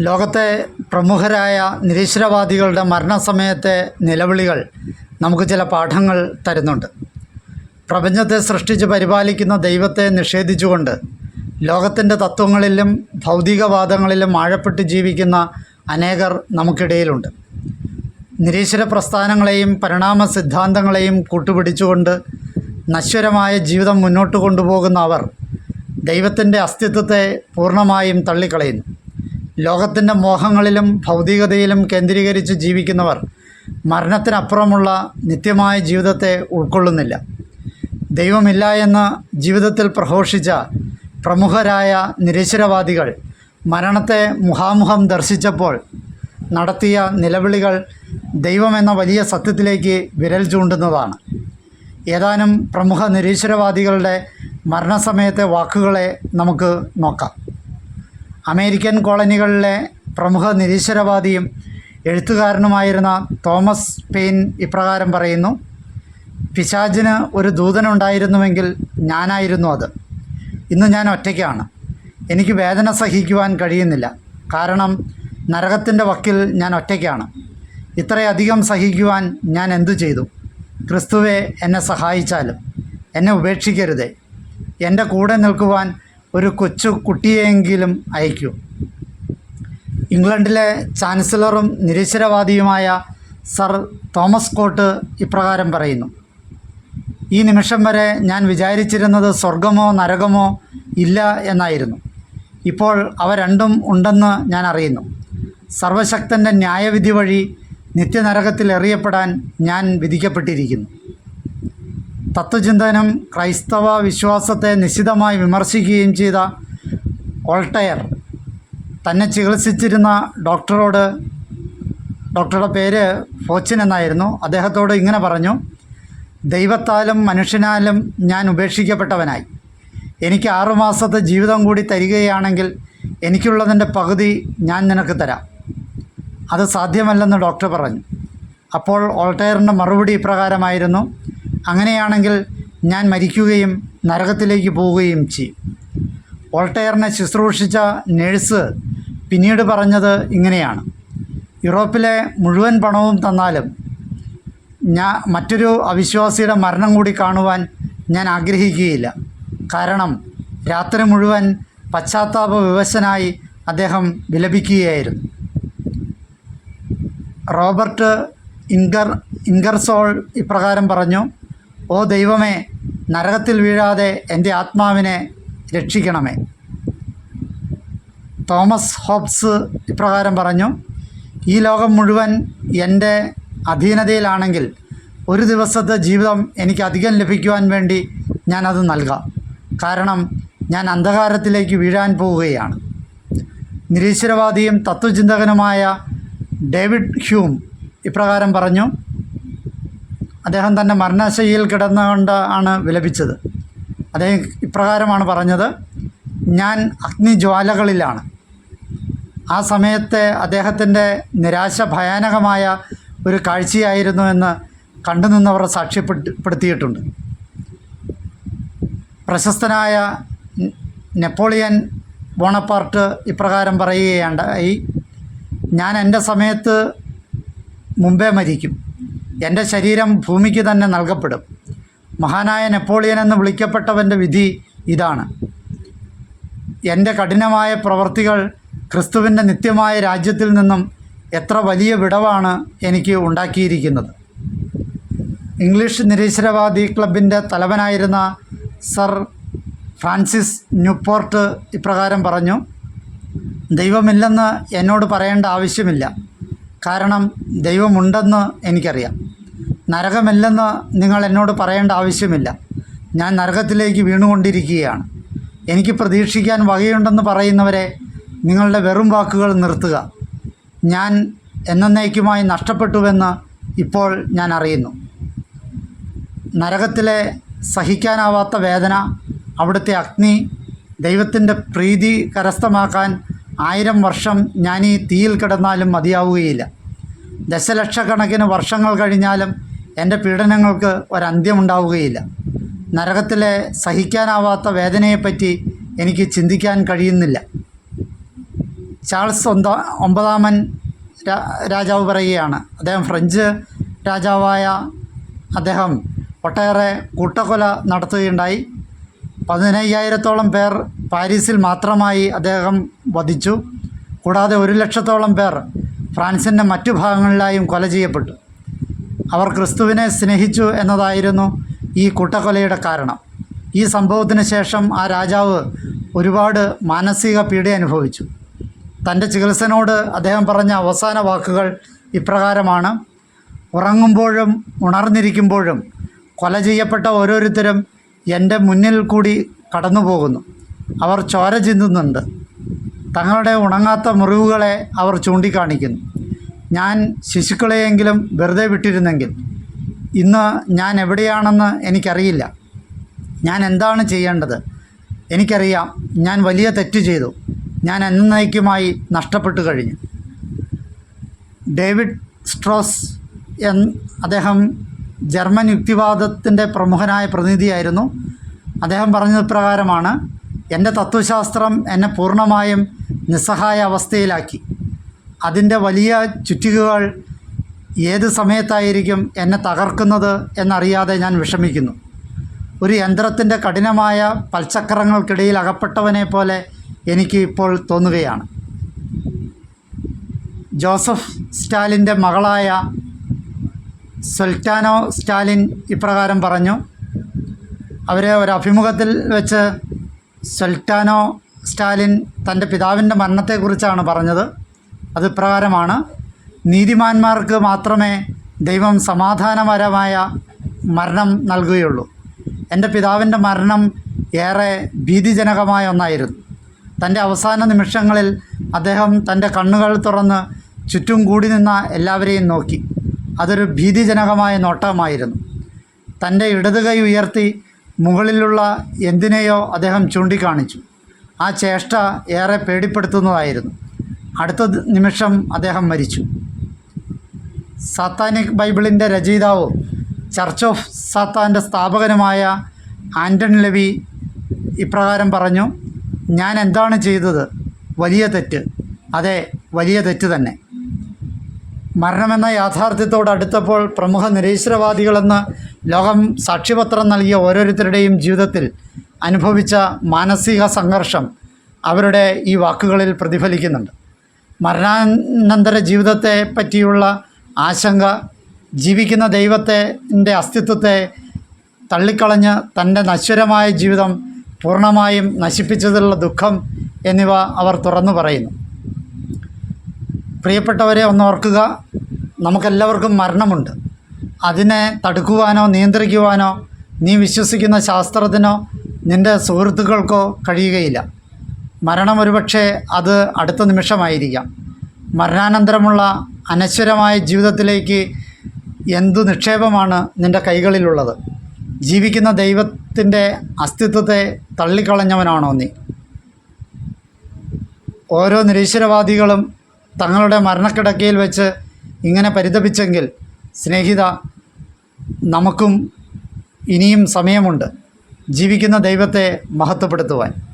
ലോകത്തെ പ്രമുഖരായ നിരീശ്വരവാദികളുടെ മരണസമയത്തെ നിലവിളികൾ നമുക്ക് ചില പാഠങ്ങൾ തരുന്നുണ്ട്. പ്രപഞ്ചത്തെ സൃഷ്ടിച്ച് പരിപാലിക്കുന്ന ദൈവത്തെ നിഷേധിച്ചുകൊണ്ട് ലോകത്തിന്റെ തത്വങ്ങളിലും ഭൗതികവാദങ്ങളിലും ആഴപ്പെട്ട് ജീവിക്കുന്ന അനേകർ നമുക്കിടയിലുണ്ട്. നിരീശ്വര പ്രസ്ഥാനങ്ങളെയും പരിണാമ സിദ്ധാന്തങ്ങളെയും കൂട്ടുപിടിച്ചുകൊണ്ട് നശ്വരമായ ജീവിതം മുന്നോട്ട് കൊണ്ടുപോകുന്ന അവർ ദൈവത്തിന്റെ അസ്തിത്വത്തെ പൂർണമായും തള്ളിക്കളയുന്നു. ലോകത്തിന്റെ മോഹങ്ങളിലും ഭൗതികതയിലും കേന്ദ്രീകരിച്ച് ജീവിക്കുന്നവർ മരണത്തിനപ്പുറമുള്ള നിത്യമായ ജീവിതത്തെ ഉൾക്കൊള്ളുന്നില്ല. ദൈവമില്ല എന്ന് ജീവിതത്തിൽ പ്രഘോഷിച്ച പ്രമുഖരായ നിരീശ്വരവാദികൾ മരണത്തെ മുഖാമുഖം ദർശിച്ചപ്പോൾ നടത്തിയ നിലവിളികൾ ദൈവമെന്ന വലിയ സത്യത്തിലേക്ക് വിരൽ ചൂണ്ടുന്നതാണ്. ഏതാനും പ്രമുഖ നിരീശ്വരവാദികളുടെ മരണസമയത്തെ വാക്കുകളെ നമുക്ക് നോക്കാം. അമേരിക്കൻ കോളനികളിലെ പ്രമുഖ നിരീശ്വരവാദിയും എഴുത്തുകാരനുമായിരുന്ന തോമസ് പെയിൻ ഇപ്രകാരം പറയുന്നു പിശാജിന് ഒരു ദൂതനുണ്ടായിരുന്നുവെങ്കിൽ ഞാനായിരുന്നു അത്. ഇന്ന് ഞാൻ ഒറ്റയ്ക്കാണ്. എനിക്ക് വേദന സഹിക്കുവാൻ കഴിയുന്നില്ല. കാരണം നരകത്തിന്റെ വക്കിൽ ഞാൻ ഒറ്റയ്ക്കാണ്. ഇത്രയധികം സഹിക്കുവാൻ ഞാൻ എന്തു ചെയ്തു? ക്രിസ്തുവെ എന്നെ സഹായിച്ചാലും. എന്നെ ഉപേക്ഷിക്കരുതേ. എന്റെ കൂടെ നിൽക്കുവാൻ ഒരു കൊച്ചു കുട്ടിയെയെങ്കിലും അയക്കൂ. ഇംഗ്ലണ്ടിലെ ചാൻസലറും നിരീശ്വരവാദിയുമായ സർ തോമസ് കോട്ട് ഇപ്രകാരം പറയുന്നു ഈ നിമിഷം വരെ ഞാൻ വിചാരിച്ചിരുന്നത് സ്വർഗമോ നരകമോ ഇല്ല എന്നായിരുന്നു. ഇപ്പോൾ അവ രണ്ടും ഉണ്ടെന്ന് ഞാൻ അറിയുന്നു. സർവശക്തന്റെ ന്യായവിധി വഴി നിത്യനരകത്തിൽ എറിയപ്പെടാൻ ഞാൻ വിധിക്കപ്പെട്ടിരിക്കുന്നു. തത്വചിന്തനം ക്രൈസ്തവ വിശ്വാസത്തെ നിശിതമായി വിമർശിക്കുകയും ചെയ്ത ഓൾട്ടയർ. തന്നെ ചികിത്സിച്ചിരുന്ന ഡോക്ടറോട് ഡോക്ടറുടെ പേര് ഫോച്ചിൻ എന്നായിരുന്നു. അദ്ദേഹത്തോട് ഇങ്ങനെ പറഞ്ഞു ദൈവത്താലും മനുഷ്യനാലും ഞാൻ ഉപേക്ഷിക്കപ്പെട്ടവനായി. എനിക്ക് ആറുമാസത്തെ ജീവിതം കൂടി തരികയാണെങ്കിൽ എനിക്കുള്ളതിന്റെ പകുതി ഞാൻ നിനക്ക് തരാം. അത് സാധ്യമല്ലെന്ന് ഡോക്ടർ പറഞ്ഞു. അപ്പോൾ ഓൾട്ടയറിന്റെ മറുപടി ഇപ്രകാരമായിരുന്നു അങ്ങനെയാണെങ്കിൽ ഞാൻ മരിക്കുകയും നരകത്തിലേക്ക് പോവുകയും ചെയ്യും ഓൾട്ടയറിനെ ശുശ്രൂഷിച്ച നേഴ്സ് പിന്നീട് പറഞ്ഞത് ഇങ്ങനെയാണ്. യൂറോപ്പിലെ മുഴുവൻ പണവും തന്നാലും ഞാൻ മറ്റൊരു അവിശ്വാസിയുടെ മരണം കൂടി കാണുവാൻ ഞാൻ ആഗ്രഹിക്കുകയില്ല. കാരണം രാത്രി മുഴുവൻ പശ്ചാത്താപ വിവശനായി അദ്ദേഹം വിലപിക്കുകയായിരുന്നു. റോബർട്ട് ഇൻഗർ ഇൻഗർസോൾ ഇപ്രകാരം പറഞ്ഞു ഓ ദൈവമേ നരകത്തിൽ വീഴാതെ എന്റെ ആത്മാവിനെ രക്ഷിക്കണമേ. തോമസ് ഹോബ്സ് ഇപ്രകാരം പറഞ്ഞു ഈ ലോകം മുഴുവൻ എന്റെ അധീനതയിലാണെങ്കിൽ ഒരു ദിവസത്തെ ജീവിതം എനിക്ക് അധികം ലഭിക്കുവാൻ വേണ്ടി ഞാനത് നൽകാം. കാരണം ഞാൻ അന്ധകാരത്തിലേക്ക് വീഴാൻ പോവുകയാണ്. നിരീശ്വരവാദിയും തത്വചിന്തകനുമായ ഡേവിഡ് ഹ്യൂം ഇപ്രകാരം പറഞ്ഞു അദ്ദേഹം തന്നെ മരണശയ്യയിൽ കിടന്നുകൊണ്ട് ആണ് വിലപിച്ചത്. അദ്ദേഹം ഇപ്രകാരമാണ് പറഞ്ഞത് ഞാൻ അഗ്നിജ്വാലകളിലാണ്. ആ സമയത്തെ അദ്ദേഹത്തിന്റെ നിരാശ ഭയാനകമായ ഒരു കാഴ്ചയായിരുന്നു എന്ന് കണ്ടുനിന്നവർ സാക്ഷ്യപ്പെടുത്തിയിട്ടുണ്ട്. പ്രശസ്തനായ നെപ്പോളിയൻ ബോണപ്പാർട്ട് ഇപ്രകാരം പറയുകയുണ്ടായി ഞാൻ എന്റെ സമയത്ത് മുമ്പേ മരിക്കും. എന്റെ ശരീരം ഭൂമിക്ക് തന്നെ നൽകപ്പെടും. മഹാനായ നെപ്പോളിയൻ എന്ന് വിളിക്കപ്പെട്ടവന്റെ വിധി ഇതാണ്. എന്റെ കഠിനമായ പ്രവർത്തികൾ ക്രിസ്തുവിന്റെ നിത്യമായ രാജ്യത്തിൽ നിന്നും എത്ര വലിയ വിടവാണ് എനിക്ക് ഉണ്ടാക്കിയിരിക്കുന്നത്. ഇംഗ്ലീഷ് നിരീശ്വരവാദി ക്ലബിന്റെ തലവനായിരുന്ന സർ ഫ്രാൻസിസ് ന്യൂപോർട്ട് ഇപ്രകാരം പറഞ്ഞു ദൈവമില്ലെന്ന് എന്നോട് പറയേണ്ട ആവശ്യമില്ല. കാരണം ദൈവമുണ്ടെന്ന് എനിക്കറിയാം. നരകമില്ലെന്ന് നിങ്ങൾ എന്നോട് പറയേണ്ട ആവശ്യമില്ല. ഞാൻ നരകത്തിലേക്ക് വീണുകൊണ്ടിരിക്കുകയാണ്. എനിക്ക് പ്രതീക്ഷിക്കാൻ വകയുണ്ടെന്ന് പറയുന്നവരെ നിങ്ങളുടെ വെറും വാക്കുകൾ നിർത്തുക. ഞാൻ എന്നേക്കുമായി നഷ്ടപ്പെട്ടുവെന്ന് ഇപ്പോൾ ഞാൻ അറിയുന്നു. നരകത്തിലെ സഹിക്കാനാവാത്ത വേദന അവിടുത്തെ അഗ്നി ദൈവത്തിന്റെ പ്രീതി കരസ്ഥമാക്കാൻ ആയിരം വർഷം ഞാൻ ഈ തീയിൽ കിടന്നാലും മതിയാവുകയില്ല. ദശലക്ഷക്കണക്കിന് വർഷങ്ങൾ കഴിഞ്ഞാലും എന്റെ പീഡനങ്ങൾക്ക് ഒരന്ത്യമുണ്ടാവുകയില്ല. നരകത്തിലെ സഹിക്കാനാവാത്ത വേദനയെപ്പറ്റി എനിക്ക് ചിന്തിക്കാൻ കഴിയുന്നില്ല. ചാൾസ് ഒന്ത ഒമ്പതാമൻ രാജാവ് പറയുകയാണ്. അദ്ദേഹം ഫ്രഞ്ച് രാജാവായ അദ്ദേഹം ഒട്ടേറെ കൂട്ടക്കൊല നടത്തുകയുണ്ടായി. പതിനയ്യായിരത്തോളം പേർ പാരീസിൽ മാത്രമായി അദ്ദേഹം വധിച്ചു. കൂടാതെ ഒരു ലക്ഷത്തോളം പേർ ഫ്രാൻസിന്റെ മറ്റു ഭാഗങ്ങളിലായും കൊല ചെയ്യപ്പെട്ടു. അവർ ക്രിസ്തുവിനെ സ്നേഹിച്ചു എന്നതായിരുന്നു ഈ കൂട്ടക്കൊലയുടെ കാരണം. ഈ സംഭവത്തിന് ശേഷം ആ രാജാവ് ഒരുപാട് മാനസിക പീഡ അനുഭവിച്ചു. തന്റെ ചികിത്സനോട് അദ്ദേഹം പറഞ്ഞ അവസാന വാക്കുകൾ ഇപ്രകാരമാണ്. ഉറങ്ങുമ്പോഴും ഉണർന്നിരിക്കുമ്പോഴും കൊല ചെയ്യപ്പെട്ട ഓരോരുത്തരും എന്റെ മുന്നിൽ കൂടി കടന്നു പോകുന്നു അവർ ചോര ചിന്തുന്നുണ്ട്. തങ്ങളുടെ ഉണങ്ങാത്ത മുറിവുകളെ അവർ ചൂണ്ടിക്കാണിക്കുന്നു. ഞാൻ ശിശുക്കളെയെങ്കിലും വെറുതെ വിട്ടിരുന്നെങ്കിൽ ഇന്ന് ഞാൻ എവിടെയാണെന്ന് എനിക്കറിയില്ല. ഞാൻ എന്താണ് ചെയ്യേണ്ടത്? എനിക്കറിയാം ഞാൻ വലിയ തെറ്റ് ചെയ്തു. ഞാൻ എന്നേക്കുമായി നഷ്ടപ്പെട്ടു കഴിഞ്ഞു. ഡേവിഡ് സ്ട്രോസ് എൻ അദ്ദേഹം ജർമ്മൻ യുക്തിവാദത്തിന്റെ പ്രമുഖനായ പ്രതിനിധിയായിരുന്നു. അദ്ദേഹം പറഞ്ഞത് പ്രകാരമാണ് എന്റെ തത്വശാസ്ത്രം എന്നെ പൂർണമായും നിസ്സഹായ അവസ്ഥയിലാക്കി അതിന്റെ വലിയ ചുറ്റികകൾ ഏത് സമയത്തായിരിക്കും എന്നെ തകർക്കുന്നത് എന്നറിയാതെ ഞാൻ വിഷമിക്കുന്നു. ഒരു യന്ത്രത്തിന്റെ കഠിനമായ പൽചക്രങ്ങൾക്കിടയിൽ അകപ്പെട്ടവനെ പോലെ എനിക്ക് ഇപ്പോൾ തോന്നുകയാണ്. ജോസഫ് സ്റ്റാലിന്റെ മകളായ സുൽത്താനോ സ്റ്റാലിൻ ഇപ്രകാരം പറഞ്ഞു അവരെ ഒരു അഭിമുഖത്തിൽ വെച്ച് സുൽത്താനോ സ്റ്റാലിൻ തന്റെ പിതാവിന്റെ മരണത്തെക്കുറിച്ചാണ് പറഞ്ഞത്. അത് ഇപ്രകാരമാണ് നീതിമാന്മാർക്ക് മാത്രമേ ദൈവം സമാധാനപരമായ മരണം നൽകുകയുള്ളൂ. എന്റെ പിതാവിന്റെ മരണം ഏറെ ഭീതിജനകമായ ഒന്നായിരുന്നു. തന്റെ അവസാന നിമിഷങ്ങളിൽ അദ്ദേഹം തന്റെ കണ്ണുകൾ തുറന്ന് ചുറ്റും കൂടി നിന്ന എല്ലാവരെയും നോക്കി. അതൊരു ഭീതിജനകമായ നോട്ടമായിരുന്നു. തന്റെ ഇടതുകൈ ഉയർത്തി മുകളിലുള്ള എന്തിനെയോ അദ്ദേഹം ചൂണ്ടിക്കാണിച്ചു. ആ ചേഷ്ട ഏറെ പേടിപ്പെടുത്തുന്നതായിരുന്നു. അടുത്ത നിമിഷം അദ്ദേഹം മരിച്ചു. സാത്താനിക് ബൈബിളിന്റെ രചയിതാവ് ചർച്ച് ഓഫ് സാത്താന്റെ സ്ഥാപകനുമായ ആന്റൺ ലെവി ഇപ്രകാരം പറഞ്ഞു ഞാൻ എന്താണ് ചെയ്തത്? വലിയ തെറ്റ്. അതെ വലിയ തെറ്റ് തന്നെ. മരണമെന്ന യാഥാർത്ഥ്യത്തോട് അടുത്തപ്പോൾ പ്രമുഖ നിരീശ്വരവാദികളെന്ന് ലോകം സാക്ഷ്യപത്രം നൽകിയ ഓരോരുത്തരുടെയും ജീവിതത്തിൽ അനുഭവിച്ച മാനസിക സംഘർഷം അവരുടെ ഈ വാക്കുകളിൽ പ്രതിഫലിക്കുന്നുണ്ട്. മരണാനന്തര ജീവിതത്തെ പറ്റിയുള്ള ആശങ്ക ജീവിക്കുന്ന ദൈവത്തിന്റെ അസ്തിത്വത്തെ തള്ളിക്കളഞ്ഞ് തന്റെ നശ്വരമായ ജീവിതം പൂർണമായും നശിപ്പിച്ചതിലുള്ള ദുഃഖം എന്നിവ അവർ തുറന്നു പറയുന്നു. പ്രിയപ്പെട്ടവരെ ഒന്ന് ഓർക്കുക നമുക്കെല്ലാവർക്കും മരണമുണ്ട്. അതിനെ തടുക്കുവാനോ നിയന്ത്രിക്കുവാനോ നീ വിശ്വസിക്കുന്ന ശാസ്ത്രത്തിനോ നിന്റെ സുഹൃത്തുക്കൾക്കോ കഴിയുകയില്ല. മരണം ഒരുപക്ഷെ അത് അടുത്ത നിമിഷമായിരിക്കാം. മരണാനന്തരമുള്ള അനശ്വരമായ ജീവിതത്തിലേക്ക് എന്തു നിക്ഷേപമാണ് നിന്റെ കൈകളിലുള്ളത്? ജീവിക്കുന്ന ദൈവത്തിന്റെ അസ്തിത്വത്തെ തള്ളിക്കളഞ്ഞവനാണോ നീ? ഓരോ നിരീശ്വരവാദികളും തങ്ങളുടെ മരണക്കിടക്കയിൽ വെച്ച് ഇങ്ങനെ പരിതപിച്ചെങ്കിൽ സ്നേഹിത നമുക്കും ഇനിയും സമയമുണ്ട്. ജീവിക്കുന്ന ദൈവത്തെ മഹത്വപ്പെടുത്തുവാൻ.